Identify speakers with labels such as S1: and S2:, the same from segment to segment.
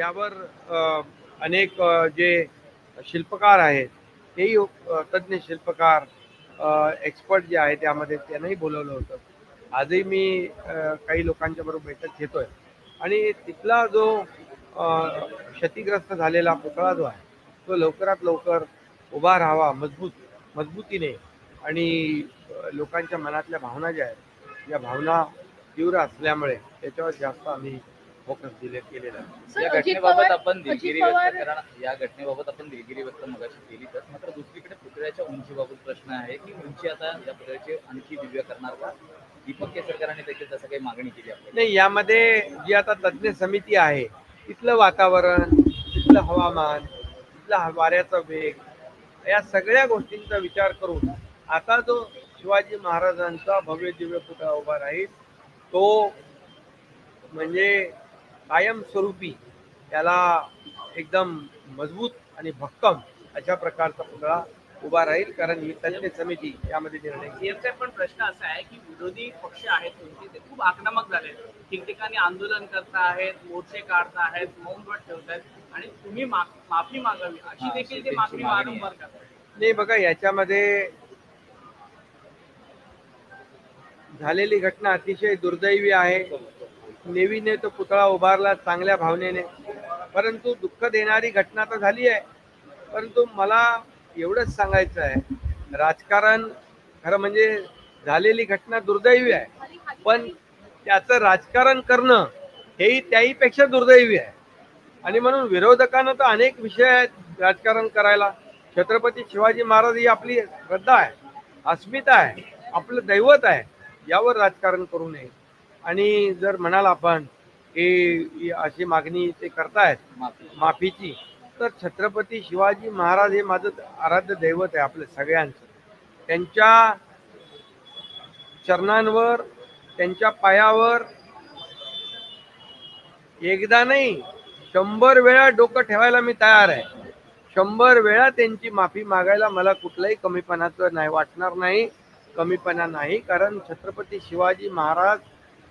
S1: त्यावर अनेक जे शिल्पकार आहेत तेही तज्ज्ञ शिल्पकार एक्सपर्ट जे आहे त्यामध्ये त्यांनाही बोलवलं होतं. आजही मी काही लोकांच्या बरोबर बैठक घेतोय. आणि तिथला जो क्षतिग्रस्त झालेला पुतळा जो आहे तो लवकरात लवकर उभा राहावा मजबूत मजबूतीने आणि लोकांच्या मनातल्या भावना ज्या आहेत या भावना तीव्र असल्यामुळे त्याच्यावर जास्त आम्ही फोकस दिले केलेला
S2: या घटनेबाबत आपण दिलगिरी व्यक्त
S3: पवार-
S2: करा या घटनेबाबत आपण दिलगिरी व्यक्त मगाशी केलीच मात्र दुसरीकडे पुतळ्याच्या उंचीबाबत प्रश्न आहे की उंची आता या पुतळ्याची आणखी दिव्य करणार का? दीपक केसरकरांनी देखील तसं काही मागणी केली आपल्याला.
S1: नाही यामध्ये जी आता तज्ज्ञ समिती आहे तिथलं वातावरण तिथलं हवामान तिथला वाऱ्याचा वेग या सगळ्या गोष्टींचा विचार करून आता जो शिवाजी महाराजांचा भव्य दिव्य पुतळा उभा राहील तो म्हणजे कायमस्वरूपी त्याला एकदम मजबूत आणि भक्कम अशा प्रकारचा पुतळा उभा राहील कारण ही तज्ज्ञ समिती यामध्ये निर्णय घेईल.
S4: पण प्रश्न असा आहे की विरोधी पक्ष आहेत तुमचे ते खूप आक्रमक झाले ठिकठिकाणी आंदोलन करता आहेत मोर्चे काढता आहेत मौन व्रत ठेवत आहेत आणि तुम्ही माफी मागावी अशी देखील ते मागणी वारंवार करतात.
S1: नाही बघा याच्यामध्ये झालेली घटना अतिशय दुर्दैवी आहे. नेवीने तो पुतळा उभारला चांगल्या भावनेने. परंतु दुःख देणारी घटना तर झाली आहे. परंतु मला एवढंच सांगायचं आहे. राजकारण खरं म्हणजे झालेली घटना दुर्दैवी आहे. पण त्याचं राजकारण करणं हेही त्याहीपेक्षा दुर्दैवी आहे. आणि म्हणून विरोधकांना तर अनेक विषय आहेत राजकारण करायला. छत्रपती शिवाजी महाराज ही आपली श्रद्धा आहे अस्मिता आहे आपलं दैवत आहे. यावर राजकारण करू नये. आणि जर म्हणाल आपण की अशी मागणी ते करतायत
S2: माफी.
S1: माफीची तर छत्रपती शिवाजी महाराज हे माझं आराध्य दैवत आहे आपल्या सगळ्यांचं. त्यांच्या चरणांवर त्यांच्या पायावर एकदा नाही शंभर वेळा डोकं ठेवायला मी तयार आहे. शंभर वेळा त्यांची माफी मागायला मला कुठलाही कमीपणाचं नाही वाटणार नाही कमीपणा नाही कारण छत्रपती शिवाजी महाराज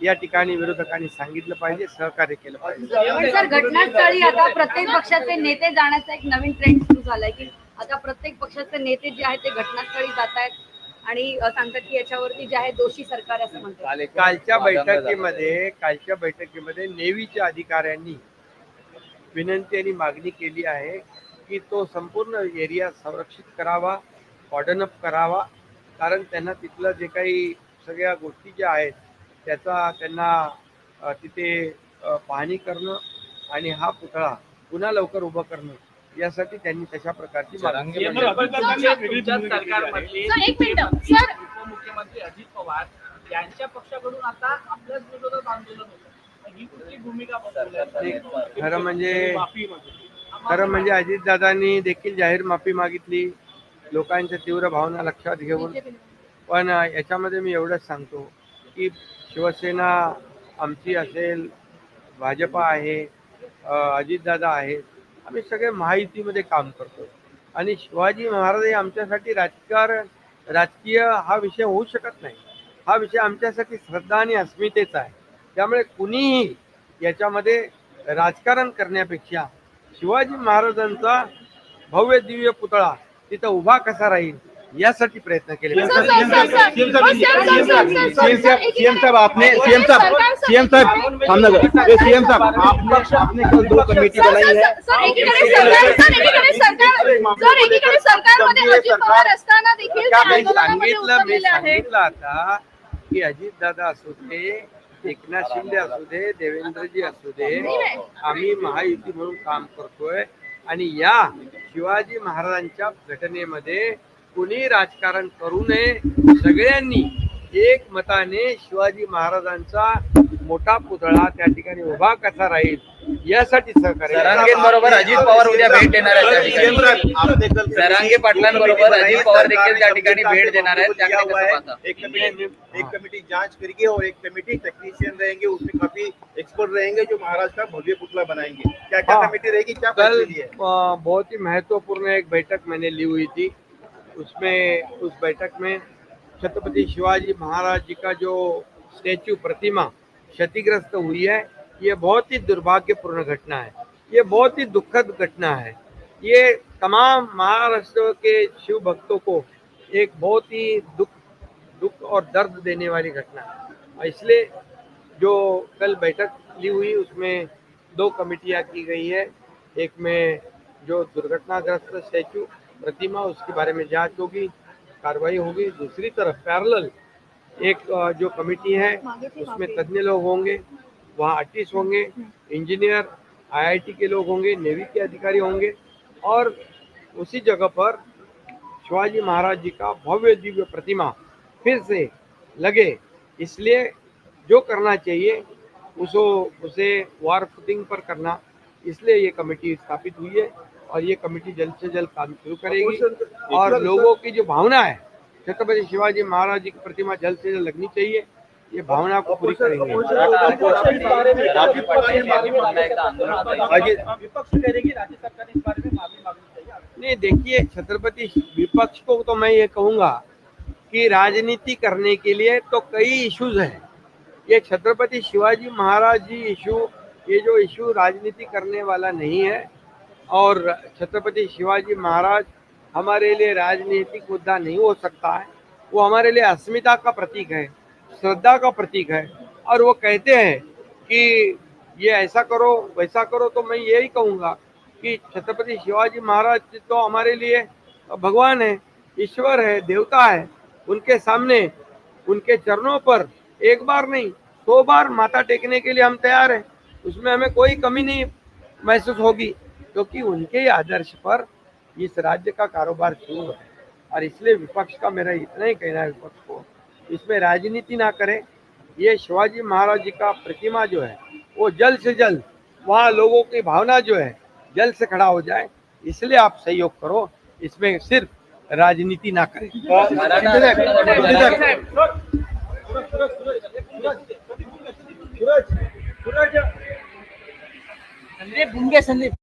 S1: या ठिकाणी विरोधकांनी सांगितलं पाहिजे सहकार्य केलं पाहिजे
S3: सर घटनास्थळी आता प्रत्येक पक्षाचे नेते जाण्याचा एक नवीन ट्रेंड सुरू झालाय की आता प्रत्येक पक्षाचे नेते जे आहेत ते घटनास्थळी जात आहेत आणि सांगतात की याच्यावरती जे आहे दोषी सरकार असं म्हणतात
S1: कालच्या. बैठकीमध्ये कालच्या बैठकीमध्ये नेव्हीच्या अधिकाऱ्यांनी विनंती आणि मागणी केली आहे की तो संपूर्ण एरिया संरक्षित करावा कॉर्डन अप करावा कारण त्यांना तिथलं जे काही सगळ्या गोष्टी ज्या आहेत त्याचा त्यांना तिथे पाहणी करणं आणि हा पुतळा पुन्हा लवकर उभं करणं यासाठी त्यांनी तशा प्रकारची मागणी
S2: जरांगे
S1: केली.
S2: म्हणजे-.
S4: उपमुख्यमंत्री अजित पवार यांच्या पक्षाकडून आता आपल्याच विरोधात आंदोलन होतं ही कुठली भूमिका बदलली आहे?
S1: खरं म्हणजे. खरं म्हणजे अजितदादांनी देखील जाहीर माफी मागितली लोकांच्या तीव्र भावना लक्षात घेऊन पण याच्यामध्ये मी एवढंच सांगतो की शिवसेना आमची असेल भाजपा आहे अजितदादा आहेत आम्ही सगळे महायुतीमध्ये काम करतो. आणि शिवाजी महाराज हे आमच्यासाठी राजकारण राजकीय हा विषय होऊ शकत नाही. हा विषय आमच्यासाठी श्रद्धा आणि अस्मितेचा आहे. त्यामुळे कुणीही याच्यामध्ये राजकारण करण्यापेक्षा शिवाजी महाराजांचा भव्य दिव्य पुतळा तिथं उभा कसा राहील यासाठी प्रयत्न केले
S3: सर,
S1: पाहिजे.
S3: Sir, sir, sir.
S5: CM
S3: sir, sir, sir, sir, sir, sir,
S5: CM साहब
S3: एक-
S5: सीएम साहब आपने सीएम साहब सीएम साहब हम नगर ये सीएम साहब आपने आपने कल दो कमेटी
S3: सर,
S5: बनाई
S3: सर,
S5: है
S3: अजित
S1: सांगितलं मी सांगितलं आता की अजितदादा असू दे एकनाथ शिंदे असू दे देवेंद्रजी असू दे आम्ही महायुती म्हणून काम करतोय आणि या शिवाजी महाराजांच्या घटनेमध्ये कुणी राजकारण करू नये सगळ्यांनी एक मताने शिवाजी महाराजांचा मोठा पुतळा त्या ठिकाणी उभा कसा राहील यासाठी सहकार्य
S2: सरांगेंबरोबर अजित पवार उद्या भेट देणार आहेत सरांगे पाटलांबरोबर अजित पवार देखील त्या ठिकाणी भेट देणार आहेत. त्याकडे कसं पाहता.
S5: एक कमेटी एक कमेटी जांच करेगी और एक कमेटी टेक्नीशियन रहेंगे उसमें काफी एक्सपर्ट रहेंगे जो महाराष्ट्र का भव्य पुतला बनाएंगे। क्या क्या। कमेटी रहेगी? क्या
S1: कल बहुत ही महत्त्वपूर्ण एक बैठक मैंने ली हुई थी। उसमें, उस बैठक में छत्रपति शिवाजी महाराज जी का जो स्टैचू प्रतिमा क्षतिग्रस्त हुई है, ये बहुत ही दुर्भाग्यपूर्ण घटना है। ये बहुत ही दुखद घटना है। ये तमाम महाराष्ट्र के शिव भक्तों को एक बहुत ही दुख दुख और दर्द देने वाली घटना है। इसलिए जो कल बैठक ली हुई, उसमें दो कमेटियाँ की गई है। एक में जो दुर्घटनाग्रस्त स्टैचू प्रतिमा, उसके बारे में जाँच होगी, कार्रवाई होगी। दूसरी तरफ़ पैरल एक जो कमेटी है, उसमें तज्ञ लोग होंगे, वहाँ आर्टिस्ट होंगे, इंजीनियर, आईआईटी के लोग होंगे, नेवी के अधिकारी होंगे और उसी जगह पर शिवाजी महाराज जी का भव्य दिव्य प्रतिमा फिर से लगे। इसलिए जो करना चाहिए उसको उसे वार फुटिंग पर करना। इसलिए ये कमेटी स्थापित हुई है। और ये कमेटी जल्द से जल्द काम शुरू करेगी। और लोगों की जो भावना है छत्रपति शिवाजी महाराज जी की प्रतिमा जल्द से जल्द लगनी चाहिए ये भावना को पूरी करेंगे।
S2: मराठा आंदोलन राजू पाटील यांनी पुन्हा एकदा आंदोलनात आहे.
S5: अजित
S4: विपक्ष कह रहे कि राज्य सरकार ने इस बारे में माफ़ी मांगनी चाहिए।
S1: नहीं देखिए छत्रपति विपक्ष को तो मैं ये कहूँगा कि राजनीति करने के लिए तो कई इश्यूज़ हैं। ये छत्रपति शिवाजी महाराज जी इशू ये जो इशू राजनीति करने वाला नहीं है और छत्रपति शिवाजी महाराज हमारे लिए राजनीतिक मुद्दा नहीं हो सकता है। वो हमारे लिए अस्मिता का प्रतीक है, श्रद्धा का प्रतीक है और वो कहते हैं कि ये ऐसा करो, वैसा करो तो मैं यही कहूँगा कि छत्रपति शिवाजी महाराज तो हमारे लिए भगवान है, ईश्वर है, देवता है। उनके सामने, उनके चरणों पर एक बार नहीं सौ बार माथा टेकने के लिए हम तैयार हैं। उसमें हमें कोई कमी नहीं महसूस होगी। क्योंकि उनके ही आदर्श पर इस राज्य का कारोबार शुरू है और इसलिए विपक्ष का मेरा इतना ही कहना है विपक्ष को इसमें राजनीति ना करें ये शिवाजी महाराज जी का प्रतिमा जो है वो जल्द से जल्द वहाँ लोगों की भावना जो है जल्द से खड़ा हो जाए इसलिए आप सहयोग करो इसमें सिर्फ़ राजनीति ना करें
S4: संदीप